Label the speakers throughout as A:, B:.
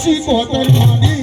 A: খুশি কত মানে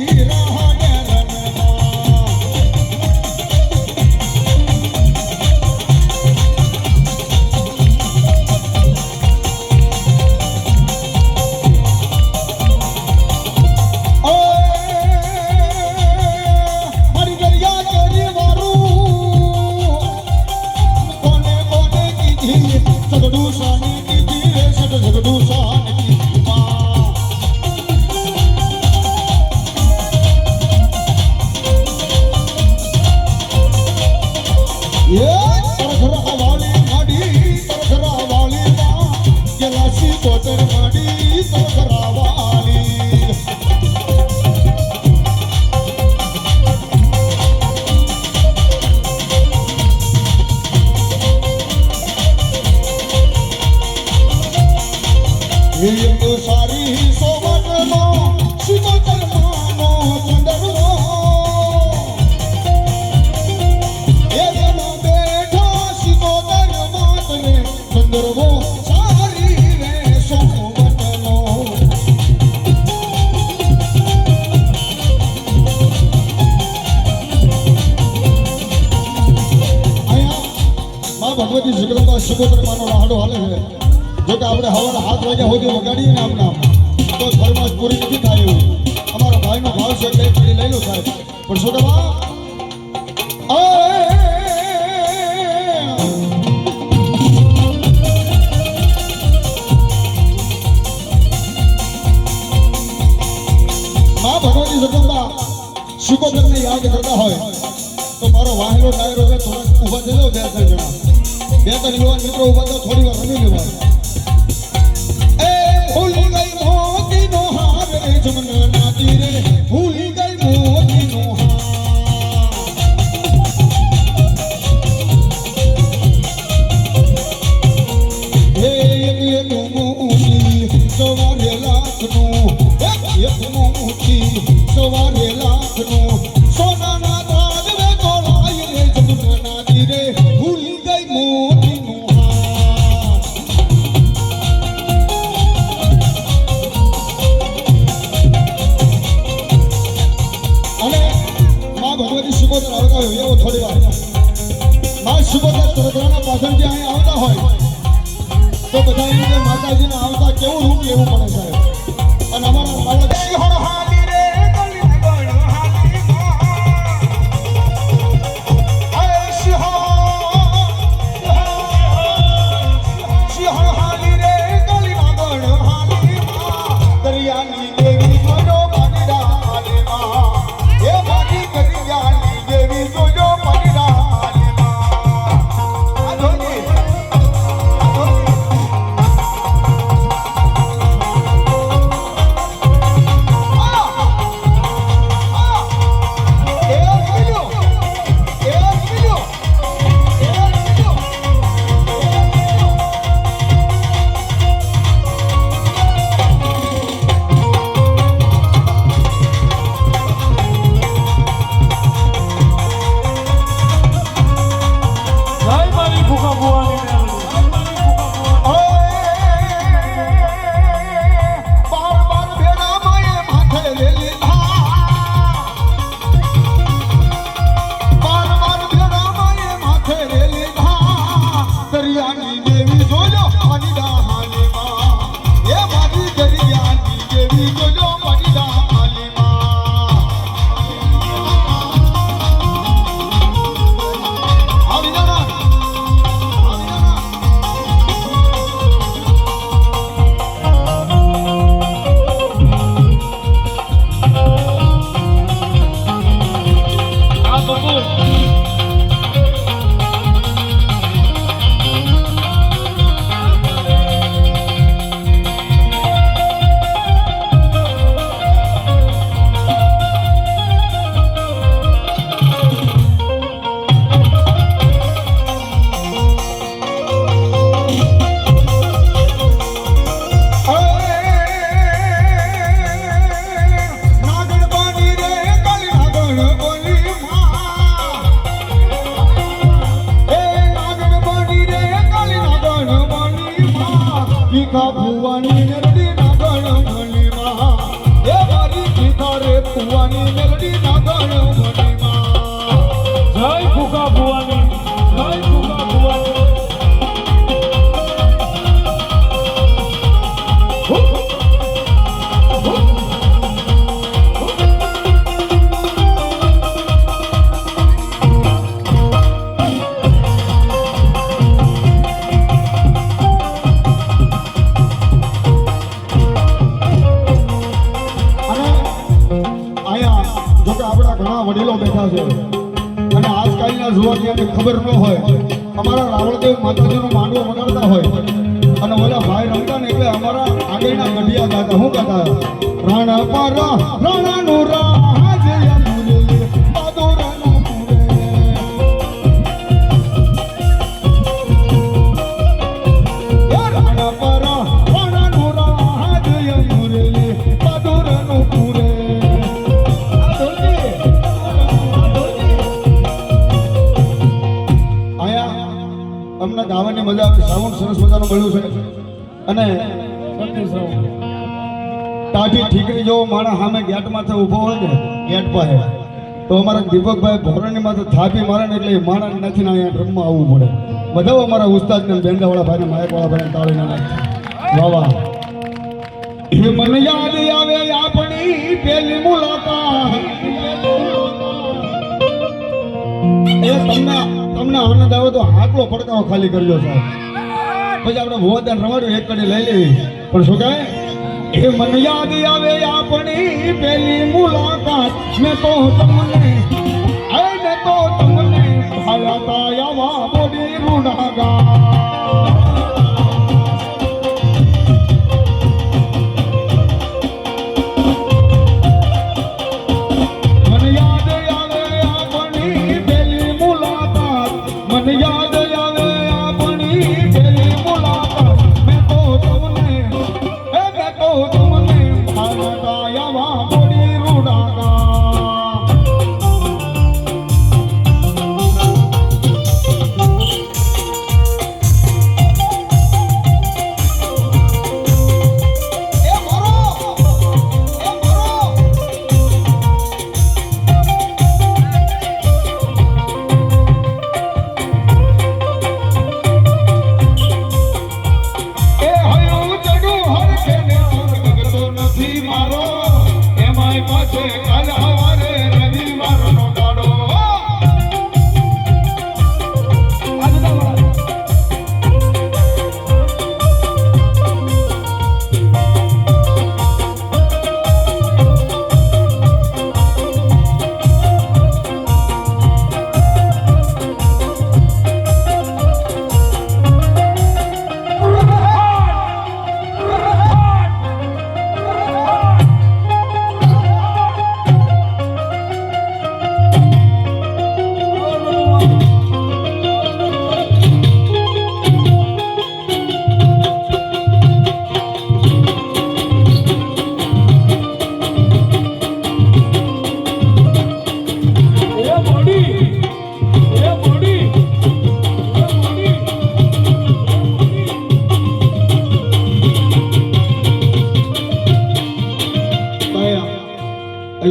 A: માં ભગવતી જગદંબા શિવોત્રમાનો રાહડો હાલે છે. જો કે આપણે હવાના હાથ વાગ્યા સુધી વગાડીએ ને આમના તો ઘરમાં પૂરી નથી થાય અમારા ભાઈનો ભાવ છે એટલે પૂરી લઈ લો સાહેબ. પણ શું કહેવા? માં ભગવતી જગદંબા શિકોતરને યાદ કરતા હોય, તો મારો વાહેલો ડાયરો છે, થોડાક ઊભા થઈ બે ત્રણ જણા. બે ત્રણ યુવાન મિત્રો ઊભા તો થોડી વાર રમી લેવા એ ભૂલી ગઈ મોતીનો હાર રે જમન નાતી રે. મોતી મોતી, સવારે લાખનું શિકોતર તરતરાના પાછળથી અહીંયા આવતા હોય, તો બધા માતાજીને આવતા કેવું રૂપ લેવું પડે સાહેબ? Come on, come. કુવાની મેલડી ના આજકાલના જુવાનિયાને ખબર ન હોય. અમારા રાવણદેવ માતાજીનું માંડવો વગાડતા હોય. અને ઓલા ભાઈ રમતા ને એટલે અમારા આગળના ગઢિયા ગાતા. શું ગાતા? રાણા પારા રાણાનું સરસ મજાનું મળ્યું છે. અને તાજી ઠીકરી જેવો માણસ સામે ગેટ માથે ઊભો હોય ને, ગેટ પાસે. તો અમારા દીપકભાઈ ભોરણની માથે થાપી મારે એટલે એ માણસ નથી અહીંયા રમવા આવવું પડે. બધા અમારા ઉસ્તાદને બેંડાવાળા ભાઈને, માયકવાળા ભાઈને તાળીને વાહ વાહ. હે મન યાદ આવે આપણી પેલી મુલાકાત. એ તમને તમને આનંદ આવે તો હાથલો પડકારો ખાલી કરજો સાહેબ. પછી આપણે ભોવદાન રમાડ્યું એક કડી લઈ લેવી પણ શું કહે? એ મન યાદ આવે આપણી પેલી મુલાકાત. મેં તો તમને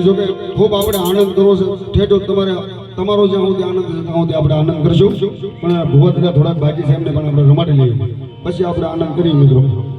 A: અહીં જો કે ખૂબ આપણે આનંદ કરવો છે. ઠેઠો તમારે, તમારો જ્યાં સુધી આનંદ છે ત્યાં સુધી આપણે આનંદ કરશું. પણ ભૂવા થોડાક બાકી છે એમને પણ આપણે રમાડી લઈએ. પછી આપણે આનંદ કરીએ મિત્રો.